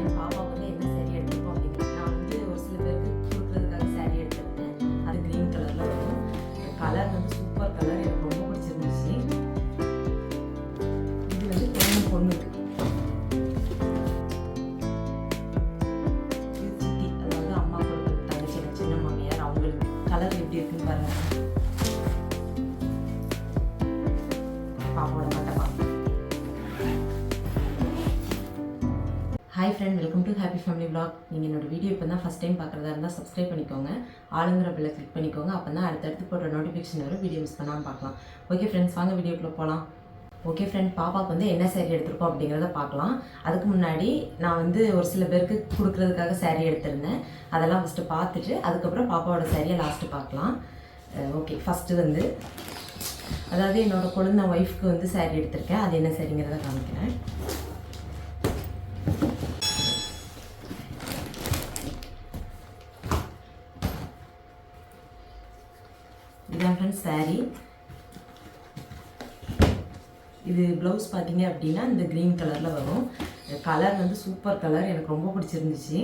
Friend பாப்பா வந்து என்ன சேரீ எடுத்துருக்கோம் அப்படின்னு நான் வந்து ஒரு சில பேருக்கு கொடுக்குறதுக்காக சேரீ எடுத்திருந்தேன். அது க்ரீன் கலரில் வரும். கலர் வந்து சூப்பர் கலர் எனக்கு ரொம்ப பிடிச்சிருந்துச்சு. இது வந்து பொண்ணு பொண்ணுக்கு. அதாவது அம்மா கொடுக்குற தங்கச்சி சின்ன மாமியார். அவங்களுக்கு கலர் எப்படி இருக்குன்னு பாருங்கள் friend welcome to happy family blog நீங்கள் என்னோட வீடியோ இப்போ தான் ஃபஸ்ட் டைம் பார்க்குறதா இருந்தால் சப்ஸ்கிரைப் பண்ணிக்கோங்க. ஆளுங்கிற பில்லை கிளிக் பண்ணிக்கோங்க. அப்போ தான் அடுத்தடுத்து போடுற நோட்டிஃபிகேஷன் வரும். வீடியோ மிஸ் பண்ணாமல் பார்க்கலாம். ஓகே ஃப்ரெண்ட்ஸ் வாங்க வீடியோக்குள்ளே போகலாம் ஓகே ஃப்ரெண்ட் பாப்பாவுக்கு வந்து என்ன சேரீ எடுத்திருக்கோம் அப்படிங்கிறத பார்க்கலாம். அதுக்கு முன்னாடி நான் வந்து ஒரு சில பேருக்கு கொடுக்குறதுக்காக சேரீ எடுத்திருந்தேன். அதெல்லாம் ஃபஸ்ட்டு பார்த்துட்டு அதுக்கப்புறம் பாப்பாவோட சேரீயை லாஸ்ட்டு பார்க்கலாம். ஓகே ஃபஸ்ட்டு வந்து அதாவது என்னோடய குழந்தை ஒய்ஃப்க்கு வந்து சேரீ எடுத்திருக்கேன். அது என்ன சரிங்கிறத காமிக்கிறேன் இதுதான் ஃப்ரெண்ட்ஸ் saree இது ப்ளவுஸ் பார்த்தீங்க அப்படின்னா இந்த க்ரீன் கலரில் வரும். கலர் வந்து சூப்பர் கலர் எனக்கு ரொம்ப பிடிச்சிருந்துச்சு.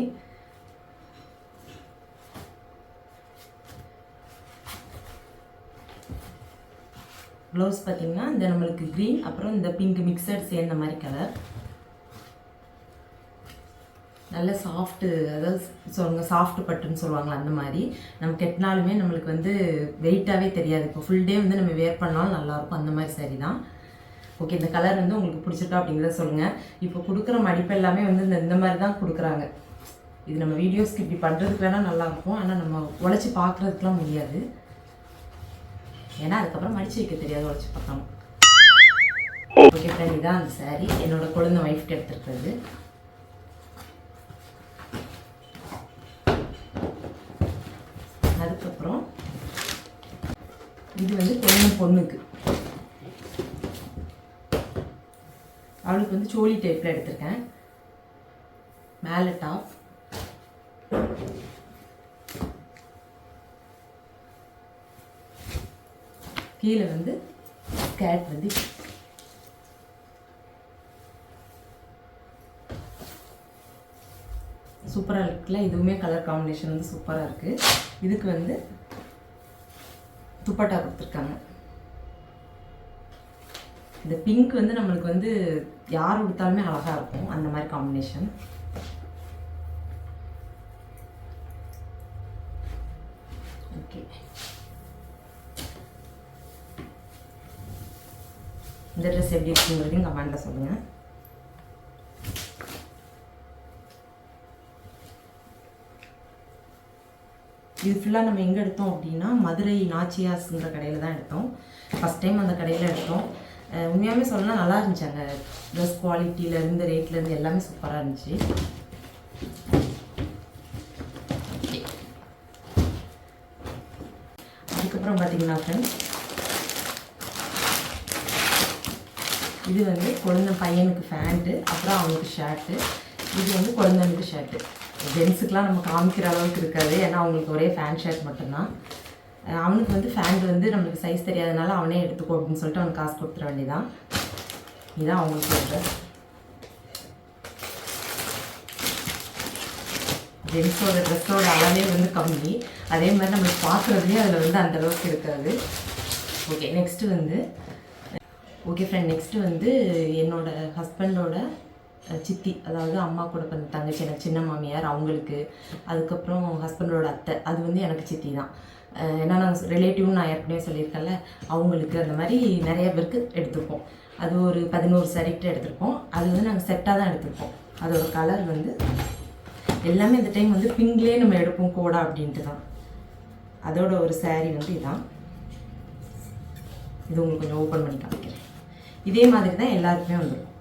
ப்ளவுஸ் பார்த்தீங்கன்னா இந்த நம்மளுக்கு க்ரீன் அப்புறம் இந்த பிங்க் மிக்சட் சேர்ந்த மாதிரி கலர் நல்ல சாஃப்ட்டு அதாவது சொல்லுங்க சாஃப்ட் பட்டுன்னு சொல்லுவாங்களா அந்த மாதிரி. நம்ம கெட்டினாலுமே நம்மளுக்கு வந்து வெயிட்டாகவே தெரியாது. இப்போ ஃபுல் டே வந்து நம்ம வேர் பண்ணாலும் நல்லாயிருக்கும் அந்த மாதிரி சரி தான். ஓகே இந்த கலர் வந்து உங்களுக்கு பிடிச்சிருக்கா அப்படிங்கிறத சொல்லுங்கள் இப்போ கொடுக்குற மடிப்பு எல்லாமே வந்து இந்த இந்த மாதிரி தான் கொடுக்குறாங்க. இது நம்ம வீடியோஸ்க்கு இப்படி பண்ணுறதுக்கு வேணால் நல்லாயிருக்கும் ஆனால் நம்ம உழைச்சி பார்க்குறதுக்குலாம் முடியாது. ஏன்னா அதுக்கப்புறம் மடிச்சு வைக்க தெரியாது உழைச்சி பார்த்தோம் ஓகே ஃப்ரெண்ட் இதான் அந்த saree. என்னோட குழந்தை ஒய்ஃப்க்கு எடுத்துருக்கிறது. அதுக்கப்புறம் இது வந்து பொண்ணு பொண்ணுக்கு. அவளுக்கு வந்து சோழி டைப்பில் எடுத்திருக்கேன். மேலே டாப் கீழே வந்து ஸ்கேட் வந்து சூப்பராக இருக்குல்ல? இதுவுமே கலர் காம்பினேஷன் வந்து சூப்பராக இருக்குது இதுக்கு வந்து துப்பட்டா கொடுத்துருக்காங்க. இந்த பிங்க் வந்து நம்மளுக்கு வந்து யார் கொடுத்தாலுமே அழகாக இருக்கும். அந்த மாதிரி காம்பினேஷன் ஓகே இந்த ட்ரெஸ் எப்படி இருக்குங்கிறதையும் கமெண்ட்டில் சொல்லுங்கள் இது ஃபுல்லாக நம்ம எங்கே எடுத்தோம் அப்படின்னா மதுரை நாச்சியாஸ்ங்கிற கடையில் தான் எடுத்தோம். ஃபஸ்ட் டைம் அந்த கடையில் எடுத்தோம். உண்மையாகவே சொல்லலாம் நல்லா இருந்துச்சு அங்கே ட்ரெஸ் குவாலிட்டியிலேருந்து ரேட்லேருந்து எல்லாமே சூப்பராக இருந்துச்சு. அதுக்கப்புறம் பார்த்தீங்கன்னா ஃப்ரெண்ட்ஸ் இது வந்து குழந்தை பையனுக்கு ஃபேண்ட்டு அப்புறம் அவனுக்கு ஷர்ட்டு இது வந்து குழந்தைங்களுக்கு ஷர்ட்டு ஜென்ஸுக்கெலாம் நம்ம காமிக்கிற அளவுக்கு இருக்காது ஏன்னா அவங்களுக்கு ஒரே ஃபேன் ஷர்ட் மட்டும்தான். அவனுக்கு வந்து ஃபேண்ட் வந்து நம்மளுக்கு சைஸ் தெரியாதனால அவனே எடுத்துக்கோ அப்படின்னு சொல்லிட்டு அவனுக்கு காசு கொடுத்துட வேண்டியதான் இதுதான் அவங்களுக்கு சொல்கிறேன் ஜென்ஸோட ட்ரெஸ்ஸோட அளவே வந்து கம்மி. அதே மாதிரி நம்மளுக்கு பார்க்குறதுலேயே அதில் வந்து அந்தளவுக்கு இருக்காது. ஓகே நெக்ஸ்ட்டு வந்து ஓகே ஃப்ரெண்ட் நெக்ஸ்ட்டு வந்து என்னோட ஹஸ்பண்டோட சித்தி அதாவது அம்மா கூட பிறந்த தங்கச்சி எனக்கு சின்ன மாமியார் அவங்களுக்கு. அதுக்கப்புறம் ஹஸ்பண்டோட அத்தை. அது வந்து எனக்கு சித்தி தான். ஏன்னா நாங்கள் ரிலேட்டிவ்னு நான் ஏற்கனவே சொல்லியிருக்கேன்ல அவங்களுக்கு அந்த மாதிரி நிறைய பேருக்கு எடுத்திருப்போம் அது ஒரு பதினோரு சரிக்கிட்ட எடுத்திருப்போம். அது வந்து நாங்கள் செட்டாக தான் எடுத்திருப்போம். அதோட கலர் வந்து எல்லாமே இந்த டைம் வந்து பிங்க்லேயே நம்ம எடுப்போம் கோடா அப்படின்ட்டு தான். அதோட ஒரு சேரீ வந்து இதான். இது உங்களுக்கு கொஞ்சம் ஓப்பன் பண்ணி காமிக்கிறேன். இதே மாதிரி தான் எல்லாருக்குமே வந்துடும்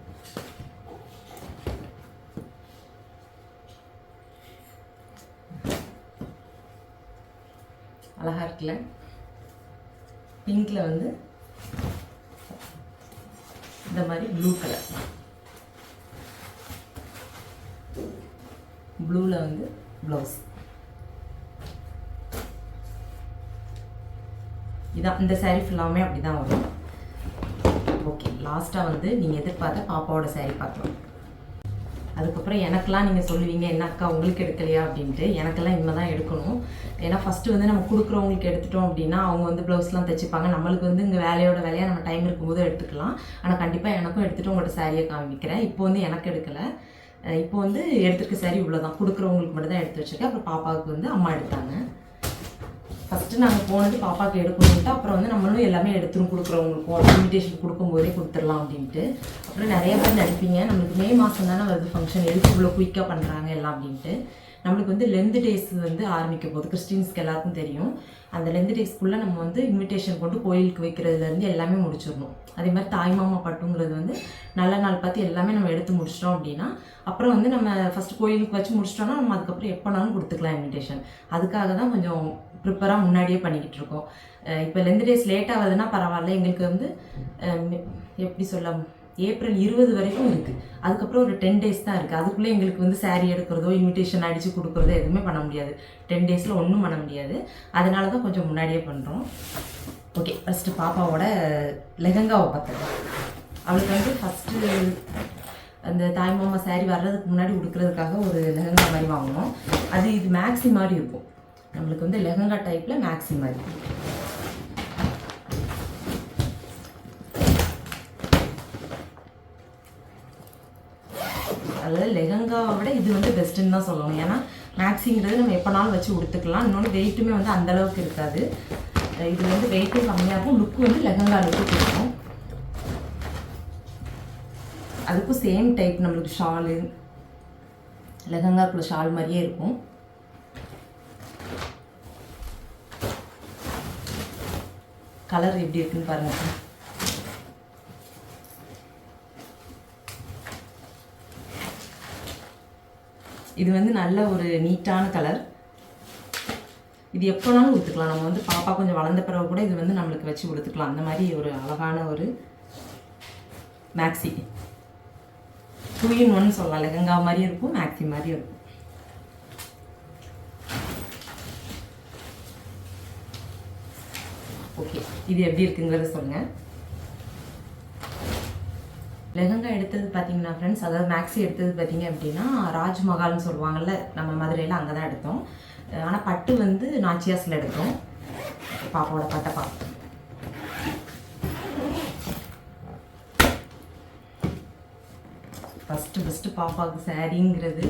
அழகா இருக்குல்ல வந்து இந்த மாதிரி ப்ளூ கலர் ப்ளூவில் வந்து ப்ளவுஸ் இதான் இந்த சாரீ ஃபுல்லாமே அப்படி தான் வரும். ஓகே லாஸ்ட்டாக வந்து நீங்கள் எதிர்பார்த்த பாப்பாவோட சாரீ பார்க்கலாம். அதுக்கப்புறம் எனக்கெல்லாம் நீங்கள் சொல்லுவீங்க என்ன அக்கா உங்களுக்கு எடுக்கலையா? அப்படின்ட்டு. எனக்கெல்லாம் இனிமே தான் எடுக்கணும். ஏன்னா ஃபஸ்ட்டு வந்து நம்ம கொடுக்குறவங்களுக்கு எடுத்துட்டோம் அப்படின்னா அவங்க வந்து ப்ளவுஸ்லாம் தைச்சிப்பாங்க. நம்மளுக்கு வந்து இங்கே வேலையோட வேலையாக நம்ம டைம் இருக்கும்போது எடுத்துக்கலாம். ஆனால் கண்டிப்பாக எனக்கும் எடுத்துகிட்டு உங்கள்கிட்ட சாரியை காமிக்கிறேன். இப்போ வந்து எனக்கு எடுக்கலை. இப்போ வந்து எடுத்துருக்க சாரி இவ்வளோதான் கொடுக்குறவங்களுக்கு மட்டும் தான் எடுத்து வச்சிருக்கேன். அப்புறம் பாப்பாவுக்கு வந்து அம்மா எடுத்தாங்க. ஃபஸ்ட்டு நாங்கள் போனது பாப்பாவுக்கு எடுக்கணும்ட்டு அப்புறம் வந்து நம்மளும் எல்லாமே எடுத்துரும் கொடுக்குறவங்களுக்கும் இன்விடேஷன் கொடுக்கும்போதே கொடுத்துடலாம் அப்படின்ட்டு. அப்புறம் நிறைய பேர் நடிப்பீங்க. நம்மளுக்கு மே மாதம் தானே வருது ஃபங்க்ஷன் எதுக்கு இவ்வளோ குயிக்காக பண்ணுறாங்க எல்லாம் அப்படின்ட்டு. நம்மளுக்கு வந்து லென்த் டேஸ் வந்து ஆரம்பிக்க போகுது. கிறிஸ்டின்ஸ்க்கு எல்லாருக்கும் தெரியும். அந்த லென்த் டேஸ்க்குள்ளே நம்ம வந்து இன்விடேஷன் கொண்டு கோயிலுக்கு வைக்கிறதுலேருந்து எல்லாமே முடிச்சிடணும். அதே மாதிரி தாய்மாமா பட்டுங்கிறது வந்து நல்ல நாள் பார்த்து எல்லாமே நம்ம எடுத்து முடிச்சிட்டோம் அப்படின்னா அப்புறம் வந்து நம்ம ஃபஸ்ட்டு கோயிலுக்கு வச்சு முடிச்சிட்டோம்னா நம்ம அதுக்கப்புறம் எப்போனாலும் கொடுத்துக்கலாம் இன்விடேஷன் அதுக்காக தான் கொஞ்சம் ப்ரிப்பராக முன்னாடியே பண்ணிக்கிட்டு இருக்கோம். இப்போ லென்த் டேஸ் லேட் ஆகுதுன்னா பரவாயில்ல. எங்களுக்கு வந்து எப்படி சொல்ல ஏப்ரல் இருபது வரைக்கும் இருக்குது அதுக்கப்புறம் ஒரு டென் டேஸ் தான் இருக்குது அதுக்குள்ளே எங்களுக்கு வந்து saree எடுக்கிறதோ இன்விடேஷன் அடித்து கொடுக்குறதோ எதுவுமே பண்ண முடியாது. டென் டேஸில் ஒன்றும் பண்ண முடியாது. அதனால தான் கொஞ்சம் முன்னாடியே பண்ணுறோம் ஓகே ஃபஸ்ட்டு பாப்பாவோட லெஹங்காவை பார்த்தது அவளுக்கு வந்து ஃபஸ்ட்டு அந்த தாய்மாமா saree வர்றதுக்கு முன்னாடி உடுக்கிறதுக்காக ஒரு லெஹங்கா மாதிரி வாங்கினோம். அது இது மேக்ஸி மாதிரி இருக்கும். நம்மளுக்கு வந்து லெஹங்கா டைப்பில் மேக்ஸி மாதிரி அதாவது லெஹங்காவை விட இது வந்து பெஸ்ட்டுன்னு தான் சொல்லணும். ஏன்னா மேக்ஸிங்கிறது நம்ம எப்போனாலும் வச்சு உடுத்துக்கலாம். இன்னொன்று வெயிட்டுமே வந்து அந்த அளவுக்கு இருக்காது. இது வந்து வெயிட்டும் கம்மியாக இருக்கும் லுக்கு வந்து லெஹங்கா லுக்கு கொடுக்கும் அதுக்கும் சேம் டைப் நம்மளுக்கு ஷாலு லெஹங்காக்குள்ள ஷால் மாதிரியே இருக்கும். கலர் எப்படி இருக்குன்னு பாருங்கள் இது வந்து நல்ல ஒரு நீட்டான கலர் இது எப்போனாலும் உடுத்துக்கலாம். நம்ம வந்து பாப்பா கொஞ்சம் வளர்ந்த பிறகு கூட இது வந்து நம்மளுக்கு வச்சு கொடுத்துக்கலாம் அந்த மாதிரி ஒரு அழகான ஒரு மேக்ஸி டூ இன் ஒன் சொல்லலாம். லெஹங்கா மாதிரியும் இருக்கும் மேக்ஸி மாதிரியும் இருக்கும். ஓகே இது எப்படி இருக்குங்கிறத சொல்லுங்கள் லெஹங்கா எடுத்தது பார்த்தீங்கன்னா ஃப்ரெண்ட்ஸ் அதாவது மேக்ஸி எடுத்தது பார்த்தீங்க அப்படின்னா ராஜ்மஹால்னு சொல்லுவாங்கல்ல நம்ம மதுரையில் அங்கே தான் எடுத்தோம் ஆனால் பட்டு வந்து நாச்சியாஸில் எடுத்தோம். பாப்பாவோட பட்டை பார்த்தோம் ஃபஸ்ட்டு ஃபஸ்ட்டு பாப்பாவுக்கு சாரிங்கிறது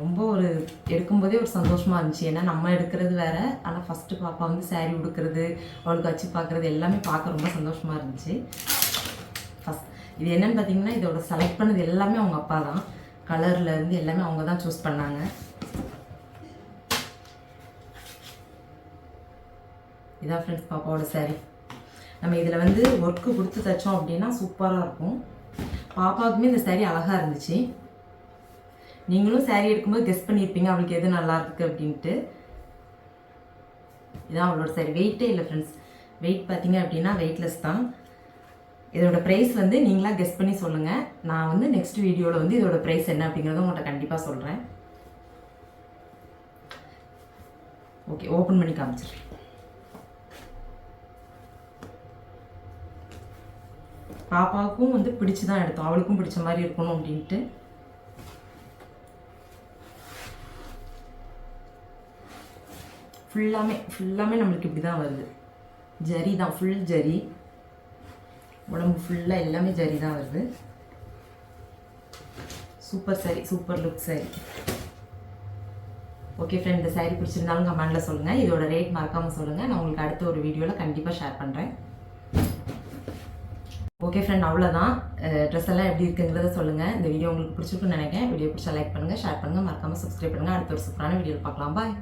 ரொம்ப ஒரு எடுக்கும்போதே ஒரு சந்தோஷமாக இருந்துச்சு. ஏன்னா நம்ம எடுக்கிறது வேற ஆனால் ஃபஸ்ட்டு பாப்பா வந்து saree உடுக்கிறது அவளுக்கு வச்சு பார்க்குறது எல்லாமே பார்க்க ரொம்ப சந்தோஷமாக இருந்துச்சு. இது என்னன்னு பார்த்தீங்கன்னா இதோட செலக்ட் பண்ணது எல்லாமே அவங்க அப்பா தான். கலர்ல இருந்து எல்லாமே அவங்க தான் சூஸ் பண்ணாங்க. இதான் ஃப்ரெண்ட்ஸ் பாப்பாவோட saree. நம்ம இதில் வந்து ஒர்க்கு கொடுத்து தைச்சோம் அப்படின்னா சூப்பராக இருக்கும். பாப்பாவுக்குமே இந்த saree அழகாக இருந்துச்சு. நீங்களும் saree எடுக்கும்போது கெஸ் பண்ணியிருப்பீங்க அவளுக்கு எது நல்லா இருக்கு அப்படின்ட்டு. இதான் அவளோட சாரி வெயிட்டே இல்லை ஃப்ரெண்ட்ஸ் வெயிட் பார்த்தீங்க அப்படின்னா வெயிட்லெஸ் தான். இதோட ப்ரைஸ் வந்து நீங்களாக கெஸ்ட் பண்ணி சொல்லுங்கள் நான் வந்து நெக்ஸ்ட் வீடியோவில் வந்து இதோட ப்ரைஸ் என்ன அப்படிங்கிறத உங்கள்கிட்ட கண்டிப்பாக சொல்கிறேன் ஓகே ஓப்பன் பண்ணி காமிச்சிடுறேன். பாப்பாவுக்கும் வந்து பிடிச்சு தான் எடுத்தோம். அவளுக்கும் பிடிச்ச மாதிரி இருக்கணும் அப்படின்ட்டு. ஃபுல்லாமே ஃபுல்லாமே நம்மளுக்கு இப்படி தான் வருது. ஜரி தான் ஃபுல் ஜரி. உடம்பு ஃபுல்லாக எல்லாமே ஜரி தான் வருது. Super sari super look sari okay friend இந்த சாரி பிடிச்சிருந்தாலும் கமெண்டில் சொல்லுங்கள் இதோட ரேட் மறக்காமல் சொல்லுங்கள் நான் உங்களுக்கு அடுத்த ஒரு வீடியோவில் கண்டிப்பாக ஷேர் பண்ணுறேன் ஓகே ஃப்ரெண்ட் அவ்வளோதான் ட்ரெஸ் எல்லாம் எப்படி இருக்குங்கிறத சொல்லுங்கள் இந்த வீடியோ உங்களுக்கு பிடிச்சிருக்குன்னு நினைக்கிறேன். வீடியோ பிடிச்சா லைக் பண்ணுங்கள் ஷேர் பண்ணுங்கள் மறக்காமல் சப்ஸ்கிரைப் பண்ணுங்கள் அடுத்த ஒரு சூப்பரான வீடியோவில் பார்க்கலாம். பாய்